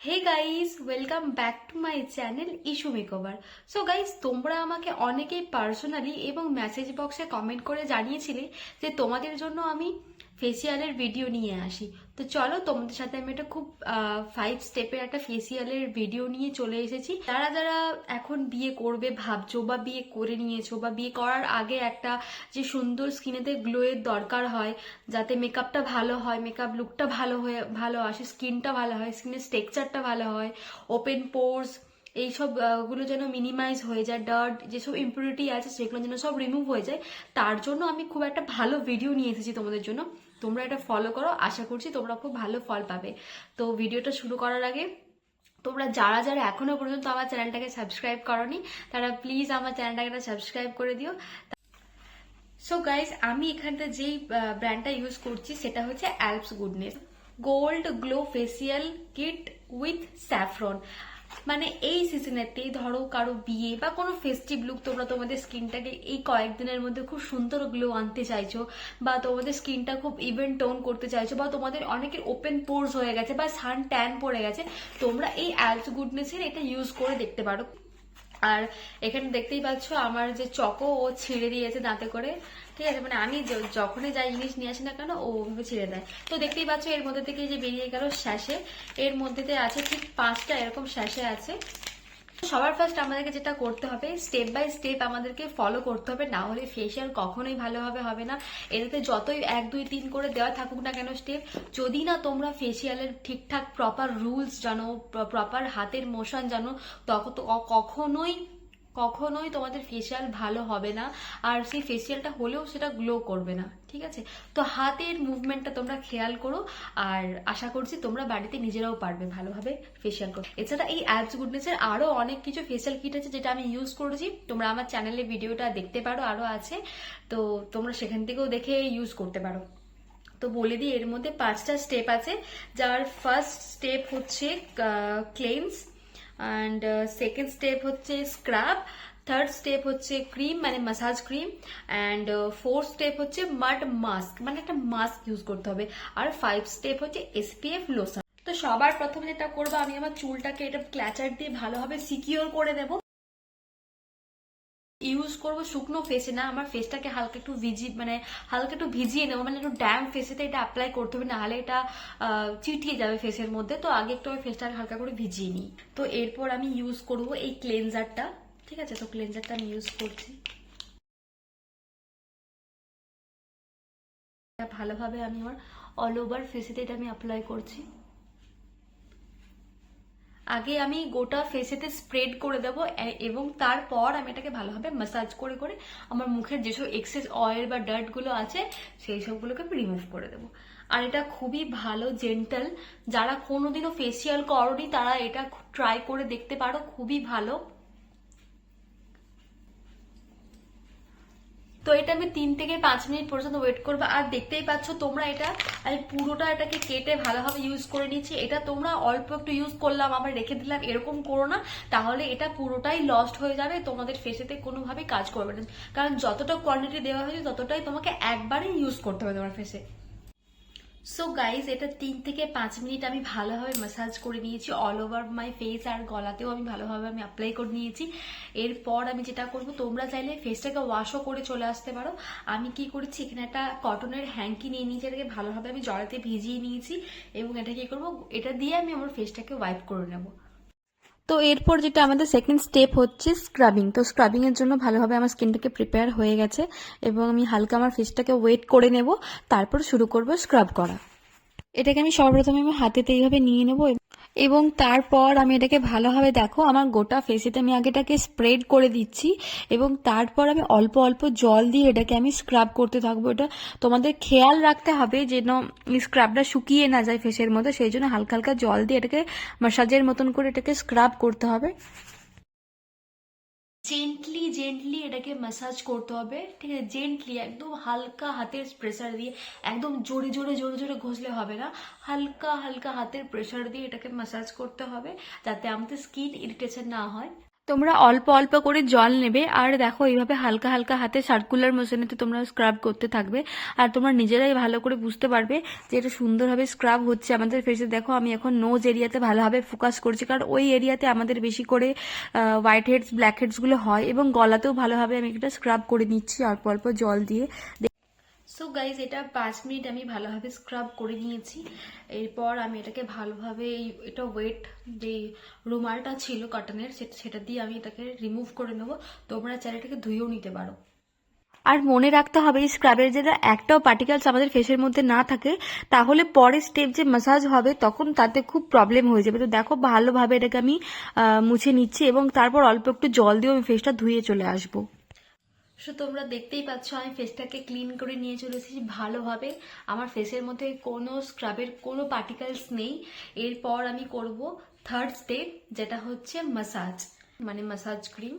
Hey guys welcome back to my channel issue makeover so guys তোমরা আমাকে অনেকেই personally এবং মেসেজ বক্সে কমেন্ট করে জানিয়েছিলে যে তোমাদের জন্য আমি ফেসিয়ালের ভিডিও নিয়ে আসি। তো চলো তোমাদের সাথে আমি একটা খুব ফাইভ স্টেপের একটা ফেসিয়ালের ভিডিও নিয়ে চলে এসেছি। যারা যারা এখন বিয়ে করবে, ভাবছ বা বিয়ে করে নিয়েছো বা বিয়ে করার আগে একটা যে সুন্দর স্কিনেতে গ্লোয়ের দরকার হয়, যাতে মেকআপটা ভালো হয় মেকআপ লুকটা ভালো হয়ে, ভালো আসে স্কিনটা ভালো হয় স্কিনের স্ট্রেকচারটা ভালো হয় ওপেন পোর্স এইসবগুলো যেন মিনিমাইজ হয়ে যায় ডার্ট যেসব ইম্পিউরিটি আছে সেগুলো যেন সব রিমুভ হয়ে যায়, তার জন্য আমি খুব একটা ভালো ভিডিও নিয়ে এসেছি তোমাদের জন্য। তোমরা এটা ফলো করো, আশা করছি তোমরা খুব ভালো ফল পাবে। তো ভিডিওটা শুরু করার আগে, তোমরা যারা যারা এখনও পর্যন্ত আমার চ্যানেলটাকে সাবস্ক্রাইব করনি, তারা প্লিজ আমার চ্যানেলটাকে সাবস্ক্রাইব করে দিও। সো গাইজ আমি এখানটা যেই ব্র্যান্ডটা ইউজ করছি, সেটা হচ্ছে Alps goodness gold glow facial kit with saffron মানে এই সিজনেতেই ধরো কারও বিয়ে বা কোনো ফেস্টিভ লুক তোমরা তোমাদের স্কিনটাকে এই কয়েকদিনের মধ্যে খুব সুন্দর গ্লো আনতে চাইছো বা তোমাদের স্কিনটা খুব ইভেন টোন করতে চাইছো বা তোমাদের অনেকের ওপেন পোর্স হয়ে গেছে বা সান ট্যান পড়ে গেছে, তোমরা এই অ্যালপস গুডনেসের এটা ইউজ করে দেখতে পারো। আর এখানে দেখতেই পাচ্ছ আমার যে চকো ও ছিঁড়ে দিয়েছে দাঁতে করে। ঠিক আছে মানে আমি যখনই যাই জিনিস নিয়ে আসি না কেন, ও ওভাবে ছিঁড়ে দেয়। তো দেখতেই পাচ্ছ, এর মধ্যে থেকে যে বেরিয়ে গেল শ্যাশে এর মধ্যেতে আছে ঠিক পাঁচটা এরকম শ্যাশে আছে। সবার ফার্স্ট আমাদেরকে যেটা করতে হবে স্টেপ বাই স্টেপ আমাদেরকে ফলো করতে হবে, না হলে ফেসিয়াল কখনোই ভালোভাবে হবে না। এটাতে যতই এক, দুই, তিন করে দেওয়া থাকুক না কেন স্টেপ যদি না তোমরা ফেসিয়ালের ঠিকঠাক প্রপার রুলস জানো প্রপার হাতের মোশন জানো তখন কখনোই কখনোই তোমাদের ফেসিয়াল ভালো হবে না, আর সেই ফেসিয়ালটা হলেও সেটা গ্লো করবে না, ঠিক আছে? তো হাতের মুভমেন্টটা তোমরা খেয়াল করো, আর আশা করছি তোমরা বাড়িতে নিজেরাও পারবে ভালোভাবে ফেসিয়াল করো এছাড়া এই অ্যাপস গুডনেসের আরও অনেক কিছু ফেসিয়াল কিট আছে যেটা আমি ইউজ করেছি, তোমরা আমার চ্যানেলে ভিডিওটা দেখতে পারো, আরও আছে, তো তোমরা সেখান থেকেও দেখে ইউজ করতে পারো। তো বলে দিই, এর মধ্যে পাঁচটা স্টেপ আছে, যার ফার্স্ট স্টেপ হচ্ছে ক্লেমস অ্যান্ড সেকেন্ড স্টেপ হচ্ছে স্ক্রাব থার্ড স্টেপ হচ্ছে ক্রিম মানে massage cream and fourth step হচ্ছে মাড মাস্ক মানে একটা মাস্ক ইউজ করতে হবে। আর ফাইভ স্টেপ হচ্ছে এসপিএফ লোশন তো সবার প্রথমে যেটা করব, আমি আমার চুলটাকে এটা ক্ল্যাচার দিয়ে ভালোভাবে সিকিওর করে দেবো। ইউজ করব শুকনো ফেসে না, আমার ফেসটাকে হালকা একটু ভিজি মানে হালকা একটু ভিজিয়ে নেব মানে একটু ড্যাম ফেসেতে এটা অ্যাপ্লাই করতে হবে, নাহলে এটা চিটিয়ে যাবে ফেসের মধ্যে, তো আগে একটু আমি ফেসটাকে হালকা করে ভিজিয়ে নিই। তো এরপর আমি ইউজ করব এই ক্লেনজারটা ঠিক আছে? তো ক্লেনজারটা আমি ইউজ করছি। ভালোভাবে আমি আমার অল ওভার ফেসেতে এটা আমি অ্যাপ্লাই করছি। আগে আমি গোটা ফেসেতে স্প্রেড করে দেবো এবং তারপর আমি এটাকে ভালোভাবে মাসাজ করে করে আমার মুখের যেসব এক্সেস অয়েল বা ডার্টগুলো আছে, সেই সবগুলোকে আমি রিমুভ করে দেবো। আর এটা খুবই ভালো জেন্টাল যারা কোনোদিনও ফেসিয়াল করনি তারা এটা ট্রাই করে দেখতে পারো, খুবই ভালো। তো এটা আমি তিন থেকে পাঁচ মিনিট পর্যন্ত ওয়েট করব। আর দেখতেই পাচ্ছ তোমরা এটা, আমি পুরোটা এটাকে কেটে ভালোভাবে ইউজ করে নিচ্ছি। এটা তোমরা অল্প একটু ইউজ করলাম, আবার রেখে দিলাম, এরকম করো না। তাহলে এটা পুরোটাই লস্ট হয়ে যাবে, তোমাদের ফেসেতে কোনোভাবে কাজ করবে না। কারণ যতটা কোয়ান্টিটি দেওয়া হয়েছে, ততটাই তোমাকে একবারে ইউজ করতে হবে তোমার ফেসে সো গাইজ এটা তিন থেকে পাঁচ মিনিট আমি ভালোভাবে ম্যাসাজ করে নিয়েছি অল ওভার মাই ফেস আর গলাতেও আমি ভালোভাবে আমি অ্যাপ্লাই করে নিয়েছি। এরপর আমি যেটা করব, তোমরা চাইলে ফেসটাকে ওয়াশও করে চলে আসতে পারো। আমি কি করেছি, এখানে একটা কটনের হ্যাঙ্কি নিয়ে নিয়েছি, এটাকে ভালোভাবে আমি জলেতে ভিজিয়ে নিয়েছি এবং এটা কি করব, এটা দিয়ে আমি আমার ফেসটাকে ওয়াইপ করে নেব। তো এরপর যেটা আমাদের সেকেন্ড স্টেপ হচ্ছে স্ক্রাবিং তো স্ক্রাবিং এর জন্য ভালোভাবে আমার স্কিনটাকে প্রিপেয়ার হয়ে গেছে এবং আমি হালকা আমার ফেসটাকে ওয়েট করে নেব, তারপর শুরু করব স্ক্রাব করা। এটাকে আমি সর্বপ্রথমে আমি হাতেতে এইভাবে নিয়ে নেব এবং তারপর আমি এটাকে ভালোভাবে দেখো, আমার গোটা ফেসিতে আমি আগে এটাকে স্প্রেড করে দিচ্ছি এবং তারপর আমি অল্প অল্প জল দিয়ে এটাকে আমি স্ক্রাব করতে থাকব। এটা তোমাদের খেয়াল রাখতে হবে যেন স্ক্রাবটা শুকিয়ে না যায় ফেসের মধ্যে, সেই জন্য হালকা হালকা জল দিয়ে এটাকে মাসাজের মতন করে এটাকে স্ক্রাব করতে হবে। জেন্টলি জেন্টলি এটাকে ম্যাসাজ করতে হবে, ঠিক আছে? জেন্টলি একদম হালকা হাতের প্রেশার দিয়ে, একদম জোরে জোরে জোরে জোরে ঘষলে হবে না। হালকা হালকা হাতের প্রেশার দিয়ে এটাকে ম্যাসাজ করতে হবে, যাতে আমাদের স্কিন ইরিটেশন না হয়। তোমরা অল্প অল্প করে জল নেবে। আর দেখো, এইভাবে হালকা হালকা হাতে সার্কুলার মোশনেতে তোমরা স্ক্রাব করতে থাকবে। আর তোমরা নিজেরাই ভালো করে বুঝতে পারবে যে এটা সুন্দরভাবে স্ক্রাব হচ্ছে আমাদের ফেসে দেখো, আমি এখন নোজ এরিয়াতে ভালোভাবে ফোকাস করছি, কারণ ওই এরিয়াতে আমাদের বেশি করে হোয়াইট হেডস ব্ল্যাক হেডসগুলো হয়। এবং গলাতেও ভালোভাবে আমি এটা স্ক্রাব করে নিচ্ছি অল্প অল্প জল দিয়ে। সো গাইজ এটা পাঁচ মিনিট আমি ভালোভাবে স্ক্রাব করে নিয়েছি। এরপর আমি এটাকে ভালোভাবে এটা ওয়েট যে রুমালটা ছিল কটনের সেটা দিয়ে আমি এটাকে রিমুভ করে নেব। তোমরা চাইলে এটাকে ধুয়েও নিতে পারো। আর মনে রাখতে হবে, এই স্ক্রাবের যেটা একটাও পার্টিকেলস আমাদের ফেসের মধ্যে না থাকে, তাহলে পরের স্টেপ যে মাসাজ হবে, তখন তাতে খুব প্রবলেম হয়ে যাবে। তো দেখো, ভালোভাবে এটাকে আমি মুছে নিচ্ছি এবং তারপর অল্প একটু জল দিয়ে আমি ফেসটা ধুয়ে চলে আসব। সো তোমরা দেখতেই পাচ্ছ, আমি ফেসটাকে ক্লিন করে নিয়ে চলে এসেছি ভালোভাবে। আমার ফেসের মধ্যে কোনো স্ক্রাবের কোনো পার্টিকেলস নেই। এরপর আমি করব থার্ড স্টেপ যেটা হচ্ছে মাসাজ মানে মাসাজ ক্রিম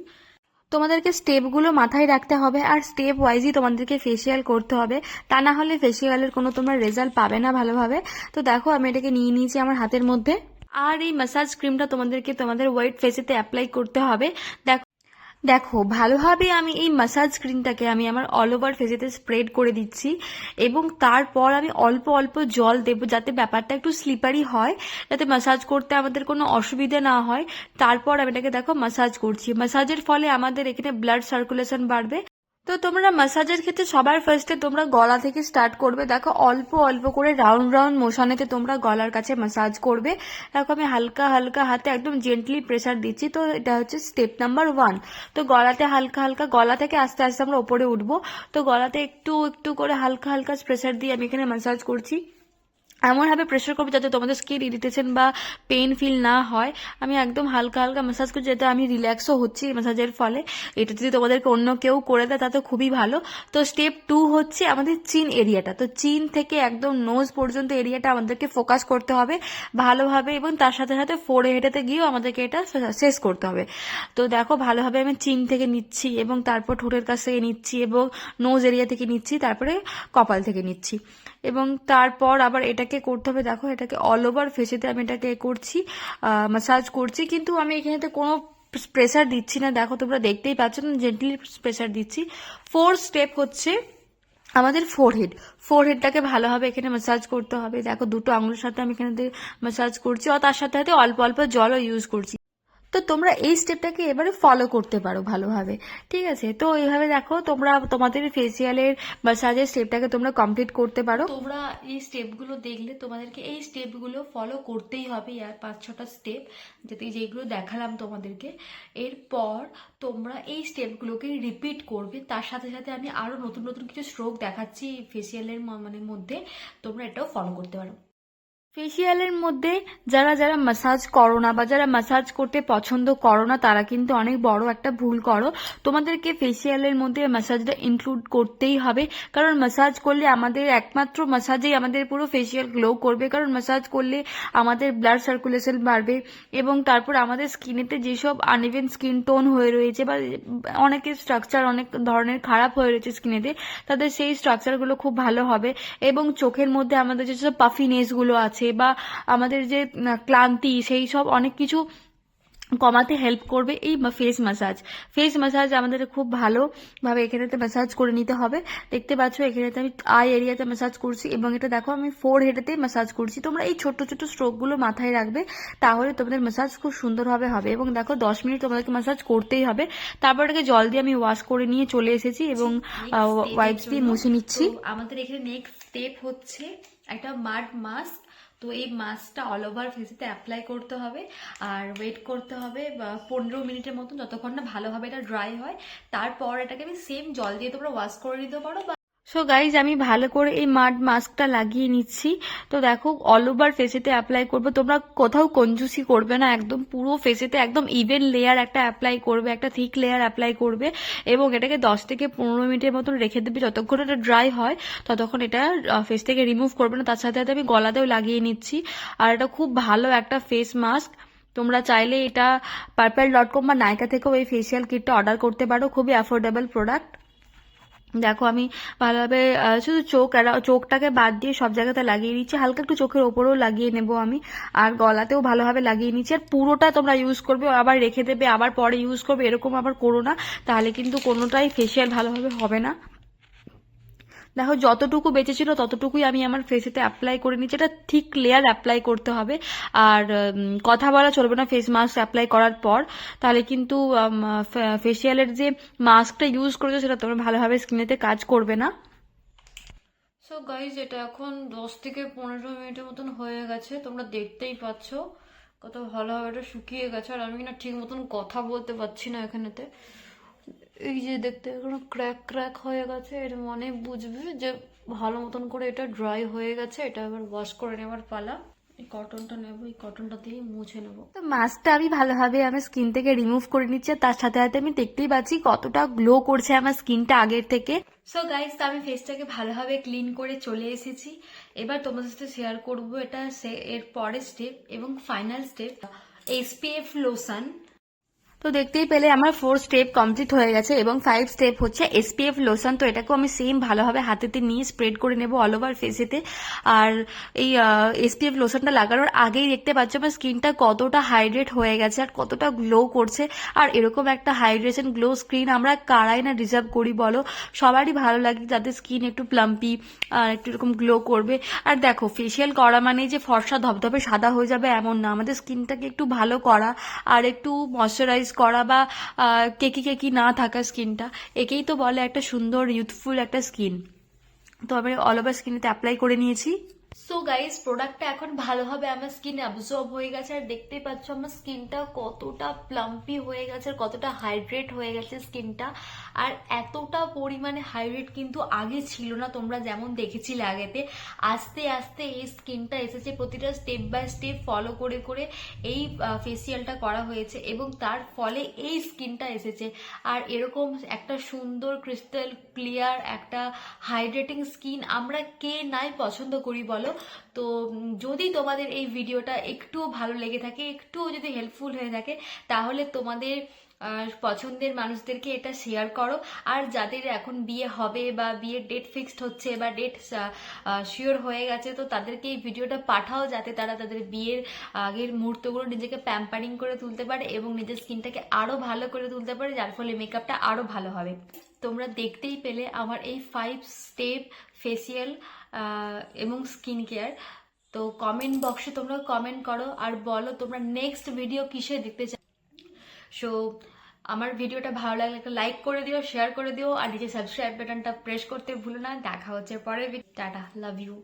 তোমাদেরকে স্টেপগুলো মাথায় রাখতে হবে আর স্টেপ ওয়াইজই তোমাদেরকে ফেসিয়াল করতে হবে। তা না হলে ফেসিয়ালের কোনো তোমরা রেজাল্ট পাবে না ভালোভাবে। তো দেখো, আমি এটাকে নিয়ে নিয়েছি আমার হাতের মধ্যে। আর এই মাসাজ ক্রিমটা তোমাদেরকে তোমাদের ওয়েট ফেসেতে অ্যাপ্লাই করতে হবে। দেখো দেখো, ভালোভাবে আমি এই মাসাজ ক্রিমটাকে আমি আমার অল ওভার ফেসেতে স্প্রেড করে দিচ্ছি এবং তারপর আমি অল্প অল্প জল দেবো যাতে ব্যাপারটা একটু স্লিপারি হয়, যাতে মাসাজ করতে আমাদের কোনো অসুবিধা না হয়। তারপর আমি এটাকে দেখো মাসাজ করছি। মাসাজের ফলে আমাদের এখানে ব্লাড সার্কুলেশন বাড়বে। তো তোমরা মাসাজের ক্ষেত্রে সবার ফার্স্টে তোমরা গলা থেকে স্টার্ট করবে। দেখো, অল্প অল্প করে রাউন্ড রাউন্ড মোশনেতে তোমরা গলার কাছে মাসাজ করবে। দেখো, আমি হালকা হালকা হাতে একদম জেন্টলি প্রেশার দিচ্ছি। তো এটা হচ্ছে স্টেপ নাম্বার ওয়ান তো গলাতে হালকা হালকা, গলা থেকে আস্তে আস্তে আমরা ওপরে উঠবো। তো গলাতে একটু একটু করে হালকা হালকা প্রেশার দিয়ে আমি এখানে মাসাজ করছি। এমনভাবে প্রেশার করবে যাতে তোমাদের স্কিন ইরিটেশন বা পেন ফিল না হয়। আমি একদম হালকা হালকা ম্যাসাজ করছি, যাতে আমি রিল্যাক্সও হচ্ছি ম্যাসাজের ফলে। এটা যদি তোমাদেরকে অন্য কেউ করে দেয়, তাতে খুবই ভালো। তো স্টেপ টু হচ্ছে আমাদের চিন এরিয়াটা তো চিন থেকে একদম নোজ পর্যন্ত এরিয়াটা আমাদেরকে ফোকাস করতে হবে ভালোভাবে এবং তার সাথে সাথে ফোরে হেঁটেতে গিয়েও আমাদেরকে এটা শেষ করতে হবে। তো দেখো ভালোভাবে আমি চিন থেকে নিচ্ছি এবং তারপর ঠোঁটের কাছ থেকে নিচ্ছি এবং নোজ এরিয়া থেকে নিচ্ছি, তারপরে কপাল থেকে নিচ্ছি। এবং তারপর আবার এটাকে করতে হবে। দেখো, এটাকে অল ওভার ফেসেতে আমি এটাকে করছি মাসাজ করছি। কিন্তু আমি এখানেতে কোনো প্রেসার দিচ্ছি না। দেখো, তোমরা দেখতেই পাচ্ছ না জেন্টলি প্রেসার দিচ্ছি। ফোর স্টেপ হচ্ছে আমাদের ফোরহেড ফোরহেডটাকে ভালোভাবে এখানে মাসাজ করতে হবে। দেখো, দুটো আঙুলের সাথে আমি এখানে মাসাজ করছি, আর তার সাথে সাথে অল্প অল্প জলও ইউজ করছি। তো তোমরা এই স্টেপটাকে এবারে ফলো করতে পারো ভালোভাবে। ঠিক আছে? তো এইভাবে দেখো, তোমরা তোমাদের ফেসিয়ালের মাসাজের স্টেপটাকে তোমরা কমপ্লিট করতে পারো। তোমরা এই স্টেপগুলো দেখলে তোমাদেরকে এই স্টেপগুলো ফলো করতেই হবে আর পাঁচ, ছটা স্টেপ যাতে যেগুলো দেখালাম তোমাদেরকে। এরপর তোমরা এই স্টেপগুলোকে রিপিট করবে। তার সাথে সাথে আমি আরও নতুন নতুন কিছু স্ট্রোক দেখাচ্ছি ফেসিয়ালের মানে মধ্যে। তোমরা এটাও ফলো করতে পারো। ফেসিয়ালের মধ্যে যারা যারা মাসাজ করো না বা যারা মাসাজ করতে পছন্দ করো না, তারা কিন্তু অনেক বড় একটা ভুল করো। তোমাদেরকে ফেসিয়ালের মধ্যে মাসাজটা ইনক্লুড করতেই হবে। কারণ মাসাজ করলে আমাদের একমাত্র মাসাজেই আমাদের পুরো ফেসিয়াল গ্লো করবে। কারণ মাসাজ করলে আমাদের ব্লাড সার্কুলেশন বাড়বে এবং তারপর আমাদের স্কিনেতে যেসব আনইভেন স্কিন টোন হয়ে রয়েছে বা অনেকের স্ট্রাকচার অনেক ধরনের খারাপ হয়ে রয়েছে স্কিনেতে তাদের সেই স্ট্রাকচারগুলো খুব ভালো হবে। এবং চোখের মধ্যে আমাদের যেসব পাফিনেসগুলো আছে বা আমাদের যে ক্লান্তি সেই সব অনেক কিছু কমাতে হেল্প করবে এই ফেস ম্যাসাজ ফেস ম্যাসাজ আমাদের খুব ভালোভাবে এখানেতে ম্যাসাজ করে নিতে হবে। দেখতে পাচ্ছ এখানেতে আমি আই এরিয়াতে ম্যাসাজ করছি এবং এটা দেখো আমি ফোর হেডেতে ম্যাসাজ করছি। তোমরা এই ছোট্ট ছোট্ট স্ট্রোকগুলো মাথায় রাখবে তাহলে তোমাদের ম্যাসাজ খুব সুন্দরভাবে হবে এবং দেখো দশ মিনিট তোমাদেরকে ম্যাসাজ করতেই হবে। তারপর এটাকে জল দিয়ে আমি ওয়াশ করে নিয়ে চলে এসেছি এবং ওয়াইপস দিয়ে মুছে নিচ্ছি। আমাদের এখানে নেক্সট স্টেপ হচ্ছে একটা মাড মাস্ক তো এই মাস্কটা অল ওভার ফেসেতে অ্যাপ্লাই করতে হবে আর ওয়েট করতে হবে পনেরো মিনিটের মতন যতক্ষণ না ভালোভাবে এটা ড্রাই হয়, তারপর এটাকে আমি সেম জল দিয়ে তোমরা ওয়াশ করে নিতে পারো সো গাইজ আমি ভালো করে এই মাড মাস্কটা লাগিয়ে নিচ্ছি। তো দেখো অল ওভার ফেসেতে অ্যাপ্লাই করবে। তোমরা কোথাও কঞ্জুসি করবে না, একদম পুরো ফেসেতে একদম ইভেন লেয়ার একটা অ্যাপ্লাই করবে, একটা থিক লেয়ার অ্যাপ্লাই করবে এবং এটাকে দশ থেকে পনেরো মিনিটের মতন রেখে দেবে। যতক্ষণ এটা ড্রাই হয়, ততক্ষণ এটা ফেস থেকে রিমুভ করবে না। তার সাথে সাথে আমি গলাতেও লাগিয়ে নিচ্ছি। আর এটা খুব ভালো একটা ফেস মাস্ক তোমরা চাইলে এটা পার্পেল ডট কম বা নাইকা থেকেও এই ফেসিয়াল কিটটা অর্ডার করতে পারো। খুবই অ্যাফোর্ডেবল প্রোডাক্ট দেখো, আমি ভালোভাবে শুধু চোখ চোখটাকে বাদ দিয়ে সব জায়গাতে লাগিয়ে নিচ্ছি হালকা একটু চোখের ওপরেও লাগিয়ে নেব আমি। আর গলাতেও ভালোভাবে লাগিয়ে নিচ্ছি। আর পুরোটা তোমরা ইউজ করবে, আবার রেখে দেবে, আবার পরে ইউজ করবে, এরকম আবার করো না। তাহলে কিন্তু কোনোটাই ফেসিয়াল ভালোভাবে হবে না। দেখো যতটুকু বেঁচেছিল ততটুকুই আমি আমার ফেসেতে অ্যাপ্লাই করে নিচ্ছি। এটা ঠিক লেয়ার অ্যাপ্লাই করতে হবে। আর কথা বলা চলবে না ফেস মাস্ক অ্যাপ্লাই করার পর। তাহলে কিন্তু ফেসিয়ালের যে মাস্কটা ইউজ করেছ সেটা তোমার ভালোভাবে স্কিনেতে কাজ করবে না। সো গাইজ এটা এখন দশ থেকে পনেরো মিনিটের মতন হয়ে গেছে। তোমরা দেখতেই পাচ্ছ কত ভালোভাবে এটা শুকিয়ে গেছে। আর আমি না ঠিক মতন কথা বলতে পারছি না এখানেতে। এই যে দেখতে এখনও ক্র্যাক ক্র্যাক হয়ে গেছে এর মানে বুঝবে যে ভালো মতন করে এটা ড্রাই হয়ে গেছে এটা এবার ওয়াশ করে নেবার পালা। এই কটনটা নেব এই কটনটা দিয়ে মুছে নেব। তো মাস্কটা আমি ভালোভাবে আমার স্কিন থেকে রিমুভ করে নিচ্ছি আর তার সাথে সাথে আমি দেখতেই পাচ্ছি কতটা গ্লো করছে আমার স্কিনটা আগের থেকে। সো গাইস তো আমি ফেসটাকে ভালোভাবে ক্লিন করে চলে এসেছি। এবার তোমাদের সাথে শেয়ার করব এটা সে- এর পরের স্টেপ এবং ফাইনাল স্টেপ এসপিএফ লোশন তো দেখতেই পেলে আমার ফোর স্টেপ কমপ্লিট হয়ে গেছে এবং ফাইভ স্টেপ হচ্ছে এসপিএফ লোশন তো এটাকেও আমি সেম ভালোভাবে হাতেতে নিয়ে স্প্রেড করে নেব অল ওভার ফেসেতে আর এই এসপিএফ লোশনটা লাগানোর আগেই দেখতে পাচ্ছ আমার স্কিনটা কতটা হাইড্রেট হয়ে গেছে আর কতটা গ্লো করছে। আর এরকম একটা হাইড্রেশন গ্লো স্ক্রিন আমরা কারাই না ডিজার্ভ করি বলো। সবারই ভালো লাগে যাদের স্কিন একটু প্লাম্পি আর একটু এরকম গ্লো করবে। আর দেখো ফেসিয়াল করা মানে যে ফর্সা ধবধবে সাদা হয়ে যাবে এমন না। আমাদের স্কিনটাকে একটু ভালো করা আর একটু ময়শ্চারাইজ করা বা কেকি কেকি না থাকা স্কিনটা, একেই তো বলে একটা সুন্দর ইউথফুল একটা স্কিন তো আমি অল ওভার স্কিনেতে অ্যাপ্লাই করে নিয়েছি। সো গাইস প্রোডাক্টটা এখন ভালোভাবে আমার স্কিন অ্যাবজর্ব হয়ে গেছে, আর দেখতেই পাচ্ছ আমার স্কিনটা কতটা প্লাম্পি হয়ে গেছে, আর কতটা হাইড্রেট হয়ে গেছে স্কিনটা আর এতটা পরিমাণে হাইড্রেট কিন্তু আগে ছিল না, তোমরা যেমন দেখেছিলে আগেতে। আস্তে আস্তে এই স্কিনটা এসেছে, প্রতিটা স্টেপ বাই স্টেপ ফলো করে করে এই ফেসিয়ালটা করা হয়েছে এবং তার ফলে এই স্কিনটা এসেছে। আর এরকম একটা সুন্দর ক্রিস্টাল ক্লিয়ার একটা হাইড্রেটিং স্কিন আমরা কে নাই পছন্দ করি বলো? তো যদি তোমাদের এই ভিডিওটা একটুও ভালো লেগে থাকে, একটুও যদি হেল্পফুল হয়ে থাকে, তাহলে তোমাদের পছন্দের মানুষদেরকে এটা শেয়ার করো। আর যাদের এখন বিয়ে হবে বা বিয়ের ডেট ফিক্সড হচ্ছে বা ডেট শিওর হয়ে গেছে, তো তাদেরকে এই ভিডিওটা পাঠাও যাতে তারা তাদের বিয়ের আগের মুহূর্তগুলো নিজেকে প্যাম্পারিং করে তুলতে পারে এবং নিজের স্কিনটাকে আরও ভালো করে তুলতে পারে, যার ফলে মেকআপটা আরও ভালো হবে। তোমরা দেখতেই পেলে আমার এই ফাইভ স্টেপ ফেসিয়াল এবং স্কিন কেয়ার তো কমেন্ট বক্সে তোমরা কমেন্ট করো, আর বলো তোমরা নেক্সট ভিডিও কিসে দেখতে চাও সো আমার ভিডিওটা ভালো লাগলে লাইক করে দিও শেয়ার করে দিও, আর নিজের সাবস্ক্রাইব বাটনটা প্রেস করতে ভুলো না। দেখা হচ্ছে পরের টাটা লাভ ইউ